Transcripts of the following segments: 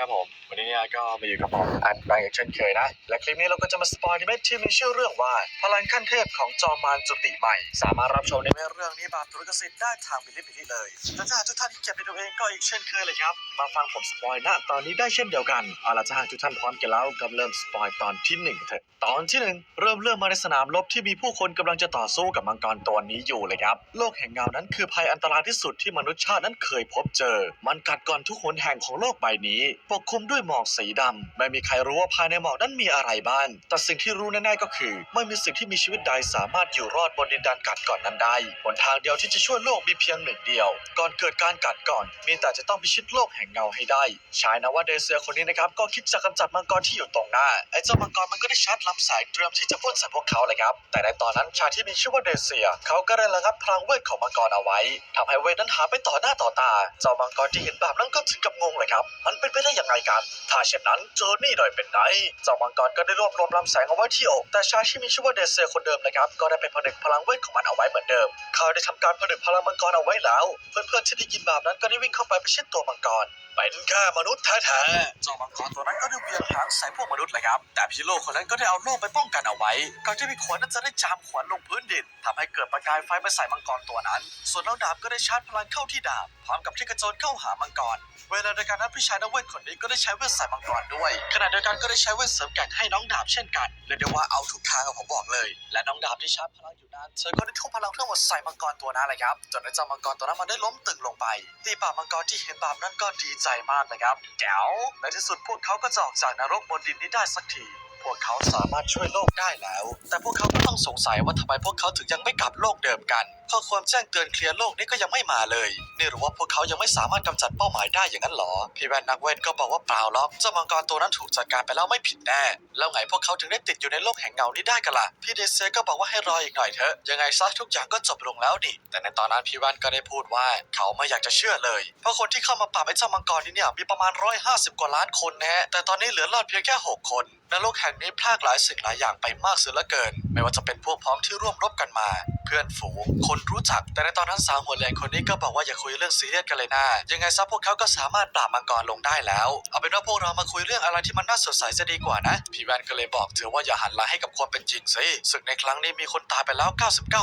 ครับผมวันนี้เนี่ยก็มาอยู่กับผมอัดแบงค์อีกเช่นเคยนะ และคลิปนี้เราก็จะมาสปอยนิเมะที่มีชื่อเรื่องว่า พลังขั้นเทพของจอมมารจุติใหม่ สามารถรับชมนิเมะเรื่องนี้แบบตุรกสิทธิ์ได้ทางบิลิบิลิเลยและถ้าทุกท่านที่เก็บไปดูเองก็อีกเช่นเคยเลยครับ มาฟังผมสปอยณตอนนี้ได้เช่นเดียวกันเอาล่ะถ้าหากทุกท่านพร้อมกันแล้วก็เริ่มสปอยตอนที่หนึ่งเถอะตอนที่หนึ่งเริ่มเรื่องมาในสนามรบที่มีผู้คนกำลังจะต่อสู้กับมังกรตัวนี้อยู่เลยครับ โลกแห่งเงานั้นคือภัยอันตรายที่สุดที่มนุษย์ชาตินั้นเคยพบเจอ มันกัดก่อนทุกหนแห่งของโลกใบนี้ ปกคลุมด้วยหมอกสีดำไม่มีใครรู้ว่าภายในหมอกนั้นมีอะไรบ้างแต่สิ่งที่รู้แน่ๆก็คือ ไม่มีสิ่งที่มีชีวิตใดสามารถอยู่รอดบนดินแดนกัดก่อนนั้นได้หนทางเดียวที่จะช่วยโลกมีเพียงหนึ่งเดียว ก่อนเกิดการกัดก่อน มีแต่จะต้องพิชิตโลกแห่งเงาให้ได้ชายนะว่าเดเซียคนนี้นะครับก็คิดจะกำจัดมังกรที่อยู่ตรงหน้าไอ้เจ้ามังกรมันก็ได้ชาร์จลำสายเตรียมที่จะพ่นใส่พวกเขาเลยครับแต่ในตอนนั้นชายที่มีชื่อว่าเดเซียเขาก็ได้ระงับพลังเวทของมังกรเอาไว้ทำให้เวทนั้นหาไปต่อหน้าต่อตาเจ้ามังกรที่เห็นแบบนั้นก็ถึงกับงงเลยครับ มันเป็นไปได้ยังไงกันถ้าเช่นนั้นเจอนี่หน่อยเป็นไงเจ้ามังกรก็ได้รวบรวมลำแสงเอาไว้ที่อก แต่ชายที่มีชื่อว่าเดเซียคนเดิมนะครับ ก็ได้ไปผนึกพลังเวทของมันเอาไว้เหมือนเดิม เขาได้ทำการผนึกพลังมังกรเอาไว้แล้ว เพื่อนๆที่ได้ยินแบบนั้นก็ได้วิ่งเข้าไปประชิดตัวมังกรเป็นแค่มนุษย์แท้ๆเจ้ามังกรตัวนั้นก็ได้เวียงหางใส่พวกมนุษย์เลยครับ แต่พี่โลคนนั้นก็ได้เอาโล่ไปป้องกันเอาไว้ก่อนที่พี่ขวานนั้นจะได้จามขวานลงพื้นดินทำให้เกิดประกายไฟไปใส่มังกรตัวนั้น ส่วนน้องดาบก็ได้ชาร์จพลังเข้าที่ดาบ ร้อมกับที่กระโจนเข้าหามังกร เวลาเดียวกันนั้นพี่ชายนักเวทคนนี้ก็ได้ใช้เวทใส่มังกรด้วย ขณะเดียวกันก็ได้ใช้เวทเสริมแก่งให้น้องดาบเช่นกันเรียกได้ว่าเอาทุกทางอะผมบอกเลย และน้องดาบที่ชาร์จพลังอยู่นั้นเธอก็ได้ทุ่มพลังทั้งหมดใส่มังกรตัวนั้นเลยครับจนได้เจ้ามังกรตัวนั้นมันได้ล้มตึงลงไปตีปากมังกรที่เห็นแบบนั้นก็ดีใจมากนะครับแจ๋วในที่สุดพวกเขาก็จะออกจากนรกบนดินนี้ได้สักที พวกเขาสามารถช่วยโลกได้แล้ว แต่พวกเขาก็ต้องสงสัยว่าทำไมพวกเขาถึงยังไม่กลับโลกเดิมกันข้อความแจ้งเตือนเคลียร์โลกนี้ก็ยังไม่มาเลย นี่หรือว่าพวกเขายังไม่สามารถกำจัดเป้าหมายได้อย่างนั้นหรอ พี่แวนนักเวทก็บอกว่าเปล่าหรอกเจ้ามังกรตัวนั้นถูกจัดการไปแล้วไม่ผิดแน่ แล้วไงพวกเขาถึงได้ติดอยู่ในโลกแห่งเงานี้ได้กันล่ะ พี่เดซเซก็บอกว่าให้รออีกหน่อยเถอะ ยังไงซะทุกอย่างก็จบลงแล้วนี่ แต่ในตอนนั้นพี่แวนก็ได้พูดว่าเขาไม่อยากจะเชื่อเลย เพราะคนที่เข้ามาปราบไอ้เจ้ามังกรนี้เนี่ยมีประมาณ 150 กว่าล้านคนนะฮะ แต่ตอนนี้เหลือรอดเพียงแค่ 6 คน ในโลกแห่งนี้พลากหลายสิ่งหลายอย่างไปมากเสียเหลือเกิน ไม่ว่าจะเป็นพวกพ้องที่ร่วมรบกันมา เพื่อนฝูง คนรู้จัก แต่ในตอนนั้นสาวหัวแหลงคนนี้ก็บอกว่าอย่าคุยเรื่องซีเรียสกันเลยนะยังไงซะพวกเขาก็สามารถปราบมังกรลงได้แล้ว เอาเป็นว่าพวกเรามาคุยเรื่องอะไรที่มันน่าสดใสจะดีกว่านะ พี่แวนก็เลยบอกเธอว่าอย่าหันหลังให้กับความเป็นจริงสิศึกในครั้งนี้มีคนตายไปแล้ว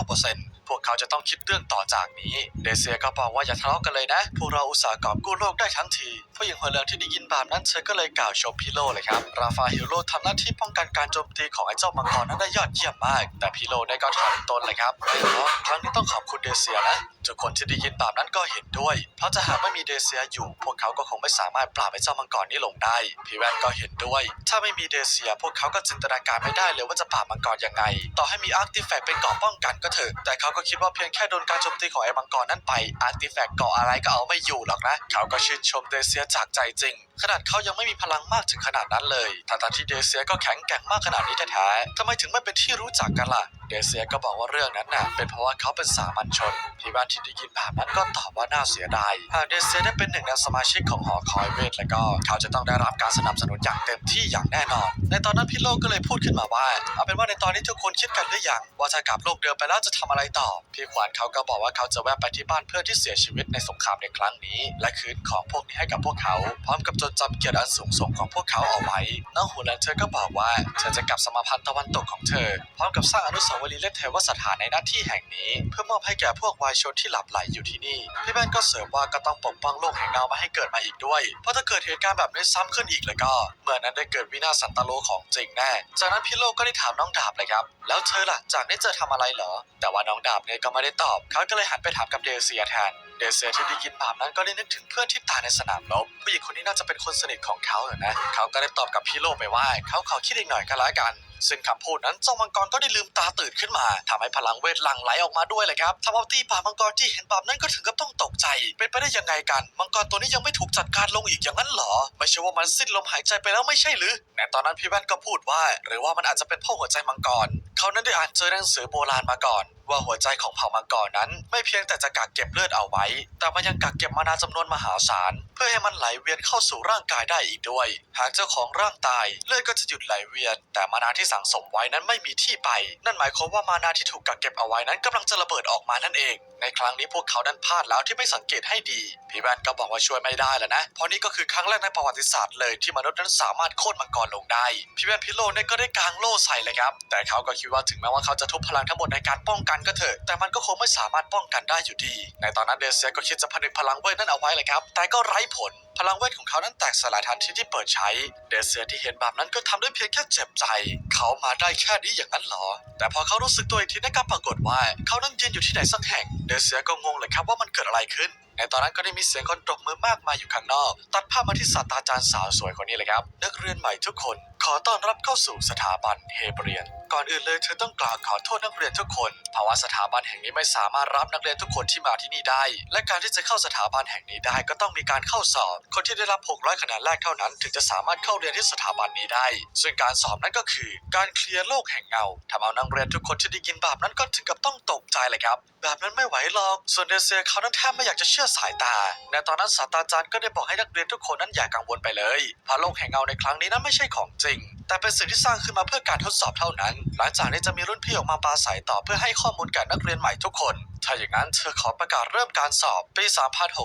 99%พวกเขาจะต้องคิดเรื่องต่อจากนี้ เดเซียก็บอกว่าอย่าทะเลาะกันเลยนะ พวกเราอุตส่าห์กอบกู้โลกได้ทั้งที ผู้หญิงหัวเหลืองที่ได้ยินแบบนั้นเธอก็เลยกล่าวชมพิโลเลยครับ ราฟาฮิโลทำหน้าที่ป้องกันการโจมตีของไอ้เจ้ามังกรนั้นได้ยอดเยี่ยมมาก แต่พิโลได้ก็ทำตนเลยครับไม่หรอกครั้งนี้ต้องขอบคุณเดเซียนะทุกคนที่ได้ยินแบบนั้นก็เห็นด้วย เพราะถ้าหากไม่มีเดเซียอยู่ พวกเขาก็คงไม่สามารถปราบไอ้เจ้ามังกรนี้ลงได้ พี่แวนก็เห็นด้วย ถ้าไม่มีเดเซีย พวกเขาก็จินตนาการไม่ได้เลยว่าจะปราบมังกรยังไง ต่อให้มีอาร์ติแฟกต์เป็นเกราะป้องกันก็เถอะ แต่เขาก็คิดว่าเพียงแค่โดนการโจมตีของไอ้มังกรนั้นไป อาร์ติแฟกต์เกราะอะไรก็เอาไม่อยู่หรอกนะ เขาก็ชื่นชมเดเซียจากใจจริง ขนาดเขายังไม่มีพลังมากถึงขนาดนั้นเลยทั้งๆที่เดเซียก็แข็งแกร่งมากขนาดนี้แท้ๆทำไมถึงไม่เป็นที่รู้จักกันล่ะ เดเซียก็บอกว่าเรื่องนั้นน่ะเป็นเพราะว่าเขาเป็นสามัญชน ที่บ้านที่ได้ยินแบบนั้นก็ตอบว่าน่าเสียดาย หากเดเซียได้เป็นหนึ่งในสมาชิกของหอคอยเวทแล้วก็เขาจะต้องได้รับการสนับสนุนอย่างเต็มที่อย่างแน่นอน ในตอนนั้นพี่โลกก็เลยพูดขึ้นมาว่า เอาเป็นว่าในตอนนี้ทุกคนคิดกันหรือยังว่าถ้ากลับโลกเดิมไปแล้วจะทำอะไรต่อ พี่ขวานเขาก็บอกว่าเขาจะแวะไปที่บ้านเพื่อนที่เสียชีวิตในสงครามในครั้งนี้ และคืนของพวกนี้ให้กับพวกเขาพร้อมกับจดจำเกียรติอันสูงส่งของพวกเขาเอาไว้น้องหูแลนเธอก็บอกว่า เธอจะกลับสมาพันธ์ตะวันตกของเธอ พร้อมกับสร้างอนุสาวรีย์และเทวสถานในหน้าที่แห่งนี้ เพื่อมอบให้แก่พวกวายชนที่หลับไหลอยู่ที่นี่ พี่แบนก็เสริมว่าก็ต้องปกป้องโลกแห่งเงามาให้เกิดมาอีกด้วย เพราะถ้าเกิดเหตุการณ์แบบนี้ซ้ำขึ้นอีกแล้วก็เมื่อนั้นได้เกิดวินาศสันตโลของจริงแน่ จากนั้นพี่โลกก็ได้ถามน้องดาบเลยครับ แล้วเธอล่ะจากนี้จะทำอะไรเหรอ แต่ว่าน้องดาบเนี่ยก็ไม่ได้ตอบ เขาก็เลยหันไปถามกับเดเซียแทน เดเซียที่ได้ยินแบบนั้นก็ได้นึกถึงเพื่อนที่ตายในสนามรบผู้หญิงคนนี้น่าจะเป็นคนสนิทของเขาเหรอนะ เขาก็ได้ตอบกับพี่โลกไปว่า เขาขอคิดอีกหน่อยก็แล้วกัน ซึ่งคำพูดนั้นเจ้ามังกรก็ได้ลืมตาตื่นขึ้นมาทำให้พลังเวทหลั่งไหลออกมาด้วยเลยครับทำเอาตีป่ามังกรที่เห็นแบบนั้นก็ถึงกับต้องตกใจ เป็นไปได้ยังไงกัน มังกรตัวนี้ยังไม่ถูกจัดการลงอีกอย่างนั้นเหรอ ไม่ใช่ว่ามันสิ้นลมหายใจไปแล้วไม่ใช่หรือในตอนนั้นพี่แว่นก็พูดว่า หรือว่ามันอาจจะเป็นเพ่อหัวใจมังกรเขานั้นได้อ่านเจอหนังสือโบราณมาก่อน ว่าหัวใจของเผ่ามังกรนั้น ไม่เพียงแต่จะกักเก็บเลือดเอาไว้ แต่มันยังกักเก็บมานาจำนวนมหาศาล เพื่อให้มันไหลเวียนเข้าสู่ร่างกายได้อีกด้วย หากเจ้าของร่างตายเลือดก็จะหยุดไหลเวียน แต่มานาที่สั่งสมไว้นั้นไม่มีที่ไป นั่นหมายความว่ามานาที่ถูกกักเก็บเอาไว้นั้นกำลังจะระเบิดออกมานั่นเอง ในครั้งนี้พวกเขานั้นพลาดแล้วที่ไม่สังเกตให้ดี พี่แวนก็บอกว่าช่วยไม่ได้แล้วนะ เพราะนี่ก็คือครั้งแรกในประวัติศาสตร์เลยที่มนุษย์นั้นสามารถโค่นมังกรลงได้ พี่แวนพิโลเนี่ยก็ได้กางโล่ใส่เลยครับ แต่เขาก็คิดว่าถึงแม้ว่าเขาจะทุบพลังทั้งหมดในการป้องกันก็เถอะ แต่มันก็คงไม่สามารถป้องกันได้อยู่ดี ในตอนนั้นเดเซียก็คิดจะผนึกพลังเวทนั้นเอาไว้เลยครับ แต่ก็ไร้ผล พลังเวทของเขานั้นแตกสลายทันทีที่เปิดใช้ เดเซียที่เห็นแบบนั้นก็ทำได้เพียงแค่เจ็บใจ เขามาได้แค่นี้อย่างนั้นเหรอ แต่พอเขารู้สึกตัวอีกทีนั่นก็ปรากฏว่า เขานั่งยืนอยู่ที่ไหนสักแห่ง เดเซียก็งงเลยครับว่ามันเกิดอะไรขึ้น ในตอนนั้นก็ได้มีเสียงคนตบมือมากมายอยู่ข้างนอก ตัดภาพมาที่ศาสตราจารย์สาวสวยคนนี้เลยครับ นักเรียนใหม่ทุกคนขอต้อนรับเข้าสู่สถาบันเฮเบรียน ก่อนอื่นเลยเธอต้องกล่าวขอโทษนักเรียนทุกคนเพราว่าสถาบันแห่งนี้ไม่สามารถรับนักเรียนทุกคนที่มาที่นี่ได้ และการที่จะเข้าสถาบันแห่งนี้ได้ก็ต้องมีการเข้าสอบ คนที่ได้รับ 600 คะแนนแรกเท่านั้น ถึงจะสามารถเข้าเรียนที่สถาบันนี้ได้ ซึ่งการสอบนั้นก็คือ การเคลียร์โลกแห่งเงาทำเอานักเรียนทุกคนที่ได้ยินแบบนั้นก็ถึงกับต้องตกใจเลยครับแบบนั้นไม่ไหวหรอก ส่วนเดเซียเขานั้นแทบไม่อยากจะเชื่อสายตา ในตอนนั้นศาสตราจารย์ก็ได้บอกให้นักเรียนทุกคนนั้นอย่ากังวลไปเลยเพราะโลกแห่งเงาในครั้งนี้นั้นไม่ใช่ของจริง แต่เป็นสิ่งที่สร้างขึ้นมาเพื่อการทดสอบเท่านั้น หลังจากนี้จะมีรุ่นพี่ออกมาปราศัยต่อเพื่อให้ข้อมูลแก่นักเรียนใหม่ทุกคนถ้าอย่างนั้นเธอขอประกาศเริ่มการสอบปี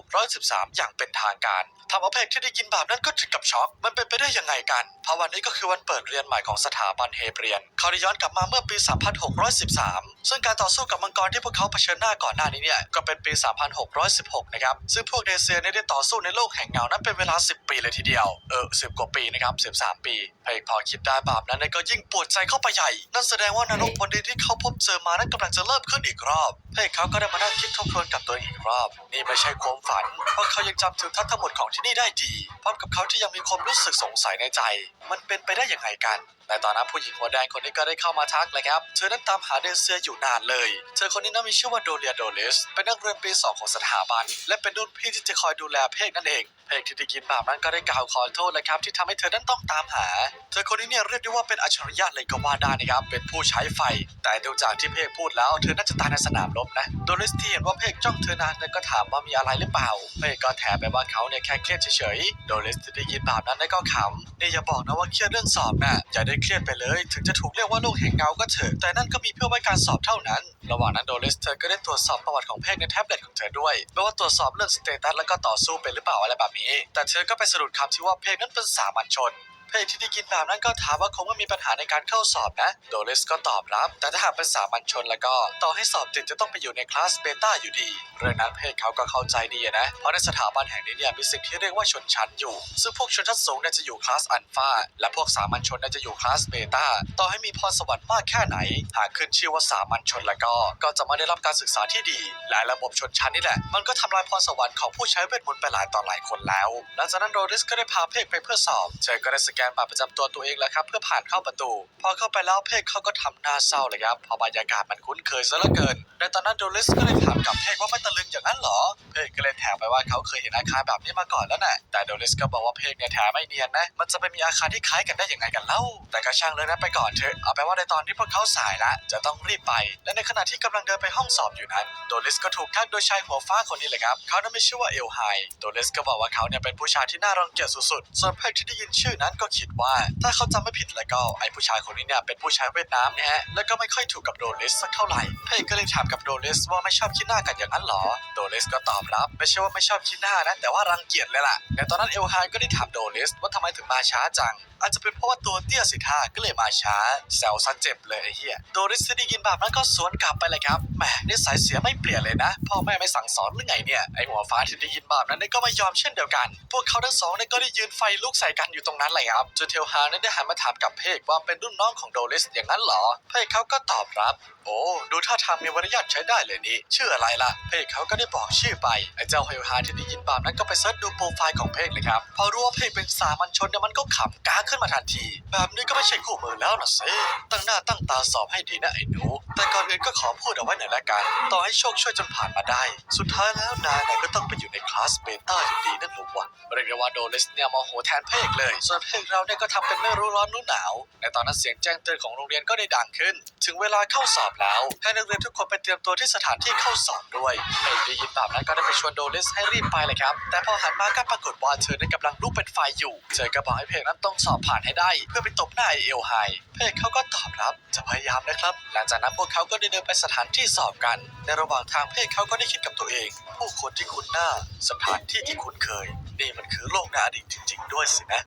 3613 อย่างเป็นทางการทำเอาเพกที่ได้ยินแบบนั้นก็ถึงกับช็อก มันเป็นไปได้ยังไงกันเพราะวันนี้ก็คือวันเปิดเรียนใหม่ของสถาบันเฮเบรียน เขาได้ย้อนกลับมาเมื่อปี 3613 ซึ่งการต่อสู้กับมังกรที่พวกเขาเผชิญหน้าก่อนหน้านี้เนี่ย ก็เป็นปี 3616 นะครับ ซึ่งพวกเดเซียเนี่ยได้ต่อสู้ในโลกแห่งเงานั้นเป็นเวลา 10 ปีเลยทีเดียว เออ 10 กว่าปีนะครับ 13 ปีเพกพอคิดได้แบบนั้นเนี่ยก็ยิ่งปวดใจเข้าไปใหญ่ นั่นแสดงว่านรกบนดินที่เขาพบเจอมานั้นกำลังจะเริ่มขึ้นอีกรอบเพกเขาก็ได้มานั่งคิดทบทวนกับตัวเองอีกรอบ นี่ไม่ใช่ความฝัน เพราะเขายังจำถึงทัศน์ทั้งหมดของที่นี่ได้ดี พร้อมกับเขาที่ยังมีความรู้สึกสงสัยในใจ มันเป็นไปได้ยังไงกันในตอนนั้นผู้หญิงหัวแดงคนนี้ก็ได้เข้ามาทักเลยครับ เธอนั้นตามหาเดนเซียอยู่นานเลย เธอคนนี้นั้นมีชื่อว่าโดเลียโดเลส เป็นนักเรียนปีสองของสถาบัน และเป็นรุ่นพี่ที่จะคอยดูแลเพกนั่นเองเพกที่ได้กินแบบนั้นก็ได้กล่าวขอโทษเลยครับที่ทำให้เธอนั้นต้องตามหา เธอคนนี้เนี่ยเรียกได้ว่าเป็นอัจฉริยะเลยก็ว่าได้นะครับ เป็นผู้ใช้ไฟ แต่ดูจากที่เพกพูดแล้ว เธอน่าจะตายในสนามรบนะ โดเลสที่เห็นว่าเพกจ้องเธอนานนี่ยก็ถามว่ามีอะไรหรือเปล่า เพกก็แถมไปว่าเขาเนี่ยแค่เครียดเฉยๆ โดเลสที่ได้ยินแบบนั้นก็ขำนี่อย่าบอกนะว่าเครียดเรื่องสอบนะอย่าได้เครียดไปเลย ถึงจะถูกเรียกว่าโลกแห่งเงาก็เถอะ แต่นั่นก็มีเพื่อไว้การสอบเท่านั้น ระหว่างนั้นโดเลสเธอก็ได้ตรวจสอบประวัติของเพคในแท็บเล็ตของเธอด้วยไม่ว่าตรวจสอบเรื่องสเตตัสแล้วก็ต่อสู้เป็นหรือเปล่าอะไรแบบนี้ แต่เธอก็ไปสรุปคำที่ว่าเพคนั้นเป็นสามัญชน เพจที่ได้ยินแบบนั้นก็ถามว่าคงไม่มีปัญหาในการเข้าสอบนะ โดเลสก็ตอบรับ แต่ถ้าหากเป็นสามัญชนแล้วก็ ต่อให้สอบติดจะต้องไปอยู่ในคลาสเบต้าอยู่ดี เรื่องนั้นเพจเขาก็เข้าใจดีนะ เพราะในสถาบันแห่งนี้เนี่ยมีสิ่งที่เรียกว่าชนชั้นอยู่ ซึ่งพวกชนชั้นสูงเนี่ยจะอยู่คลาสอัลฟา และพวกสามัญชนเนี่ยจะอยู่คลาสเบต้า ต่อให้มีพรสวรรค์มากแค่ไหน หากขึ้นชื่อว่าสามัญชนแล้วก็ ก็จะไม่ได้รับการศึกษาที่ดี และระบบชนชั้นนี่แหละ มันก็ทำลายพรสวรรค์ของผู้ใช้เวทมนต์ไปหลายต่อหลายคนแล้ว หลังจากนั้นโรดิสก็ได้พาเพกไปเพื่อสอบ เธอก็ได้สแกนบัตรประจำตัวตัวเองแล้วครับเพื่อผ่านเข้าประตู พอเข้าไปแล้วเพกเขาก็ทำหน้าเศร้าเลยครับเพราะบรรยากาศมันคุ้นเคยซะเหลือเกินในตอนนั้นโดลิสก็เลยถามกับเพกว่าไม่ตะลึงอย่างนั้นเหรอ เพกก็เลยแถมไปว่าเขาเคยเห็นอาคารแบบนี้มาก่อนแล้วน่ะแต่โดลิสก็บอกว่าเพกเนี่ยแถมไม่เนียนนะมันจะไปมีอาคารที่คล้ายกันได้ยังไงกันเล่า แต่ก็ช่างเลยนะไปก่อนเถอะเอาไปนว่าในตอนที่พวกเขาสายละจะต้องรีบไป และในขณะที่กำลังเดินไปห้องสอบอยู่นั้นโดลิสก็ถูกทักโดยชายหัวฟ้าคนนี้เลยครับเขานั้นไม่ชื่อว่าเอลไฮโดลิสก็บอกว่าเขาเนี่ยเป็นผู้ชายที่น่ารังเกียจสุดๆส่วนเพกที่ได้ยินชื่อนั้นก็คิดว่าถ้าเขาจำไม่ผิดแล้วก็ไอ้ผู้ชายคนนี้เนี่ยเป็นผู้ชายเวียดนามนะฮะแล้วก็ไม่ค่อยถูกกับโดลิสสักเท่าไหร่เพกก็เลยถามกับโดลิสว่าไม่ชอบขี้หน้ากันอย่างนั้นหรอโดลิสก็ตอบรับ ไม่ใช่ว่าไม่ชอบขี้หน้านะแต่ว่ารังเกียจเลยล่ะในตอนนั้นเอลไฮก็ได้ถามโดลิสว่าทำไมถึงมาช้าจัง อาจจะเป็นเพราะว่าตัวเตี้ยสิท่าก็เลยมาช้าแซวซะเจ็บเลยไอ้เหี้ยโดริสที่ได้ยินแบบนั้นก็สวนกลับไปเลยครับแหมนิสัยเสียไม่เปลี่ยนเลยนะพ่อแม่ไม่สั่งสอนหรือไงเนี่ยไอหัวฟ้าที่ได้ยินแบบนั้นก็ไม่ยอมเช่นเดียวกัน พวกเขาทั้งสองก็ได้ยืนไฟลุกใส่กันอยู่ตรงนั้นเลยครับจนเทลฮานี่ยได้หันมาถามกับเพกว่าเป็นรุ่นน้องของโดริสอย่างนั้นเหรอ เพกเขาก็ตอบรับ โอ้ดูท่าทางมีวรรยาทใช้ได้เลยนี่ชื่ออะไรล่ะ เพกเขาก็ได้บอกชื่อไปไอ้เจ้าเฮลฮาที่ได้ยินแบบนั้นก็ไปเซิร์ชดูโปรไฟล์ของเพกเลยครับพอรู้ว่าเพกเป็นสามัญชนเนี่ยมันก็ขำก้าขึ้นมาทันที แบบนี้ก็ไม่ใช่คู่มือแล้วนะเซ่ตั้งหน้าตั้งตาสอบให้ดีนะไอ้หนูแต่ก่อนอื่นก็ขอพูดเอาไว้หน่อยละกัน ต่อให้โชคช่วยจนผ่านมาได้ สุดท้ายแล้วนายเนี่ยก็ต้องไปอยู่ในคลาสเบต้าอยู่ดีนั่นหรอวะเรียกได้ว่าโดเลสเนี่ยโมโหแทนเพกเลย ส่วนเพกเราเนี่ยก็ทำเป็นไม่รู้ร้อนรู้หนาว ในตอนนั้นเสียงแจ้งเตือนของโรงเรียนก็ได้ดังขึ้น ถึงเวลาเข้าสอบแล้ว ให้นักเรียนทุกคนไปเตรียมตัวที่สถานที่เข้าสอบด้วยเพกได้ยินแบบนั้นก็ได้ไปชวนโดเลสให้รีบไปเลยครับ แต่พอหันมาก็ปรากฏว่าเธอนั้นกำลังลุกเป็นไฟอยู่เธอก็บอกให้เพกนั้นต้องสอบผ่านให้ได้ เพื่อไปตบหน้าเอลไฮเพกเขาก็ตอบรับจะพยายามนะครับ หลังจากนั้นพวกเขาก็ได้เดินไปสถานที่สอบกัน ในระหว่างทางเพกเขาก็ได้คิดกับตัวเอง ผู้คนที่คุ้นหน้า สถานที่ที่คุ้นเคย นี่มันคือโลกในอดีตจริง ๆ ด้วยสินะ